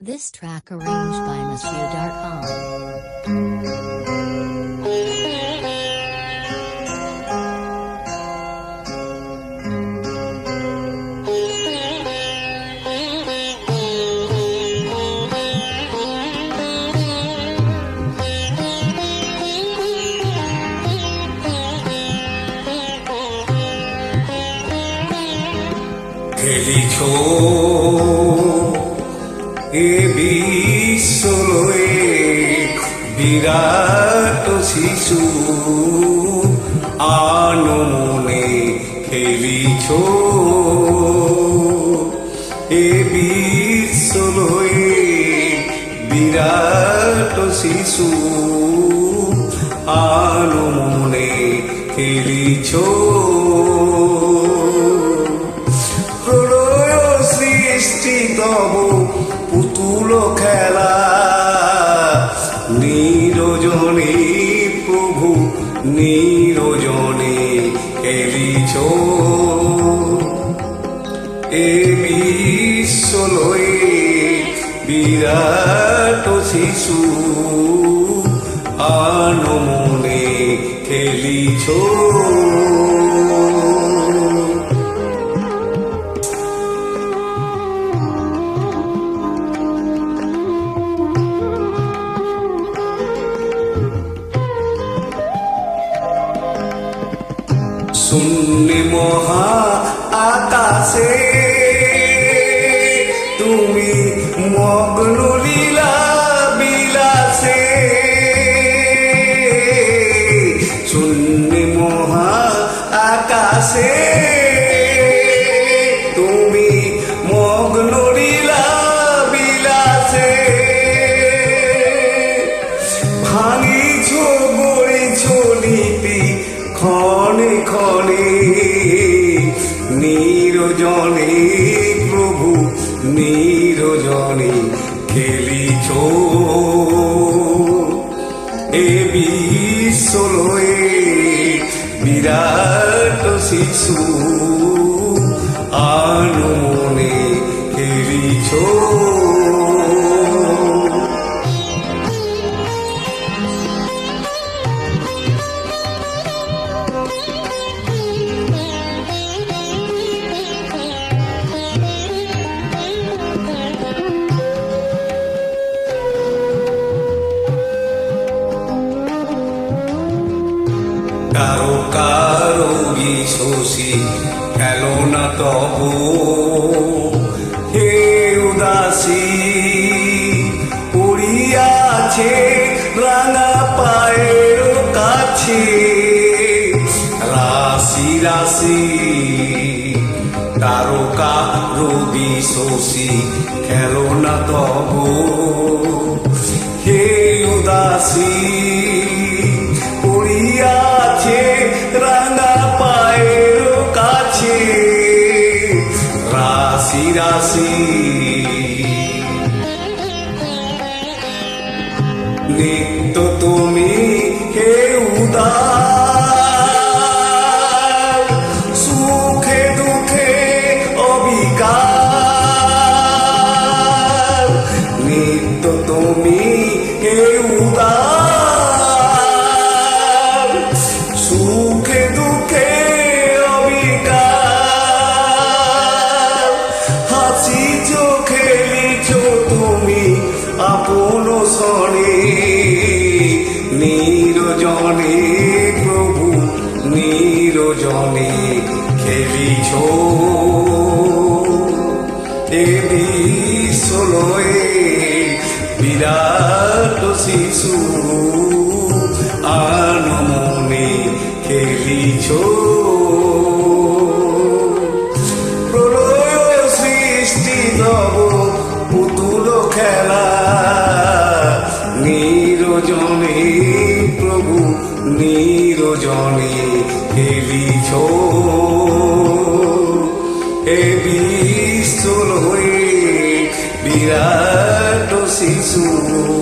This track arranged by Monsieur Darkon. Ele এ বিশ্বলয়ে বিরাট শিশু। আনমনে খেলিছ। এ বিশ্বলয়ে বিরাট শিশু। আনমনে খেলিছ। পুতুল খেলা। নিরজনে প্রভু নিরজনে খেলিছ এ বিশ্বলয়ে বিরাট শিশু আনমনে খেলিছ। শূন্য মহা আকাশে। তুমি মগ্ন লীলা বিলাসে। শূন্য মহা আকাশে। নিরজনে প্রভু নিরজনে খেলিছ এ বিশ্বলয়ে বিরাট শিশু আনমনে খেলিছ শোষী খেলো না তব। হে উদাসী পড়িয়াছে রাঙা পায়ের কাছে। রাশি রাশি, তারকা রবি শোষী খেলো না তব। রাশি নিরজনে প্রভু নিরজনে খেলিছ। এ বিশ্বলয়ে বিরাট শিশু। নিরজনে খেলিছ এ বিশ্বল হয়ে বিরাট শিশু।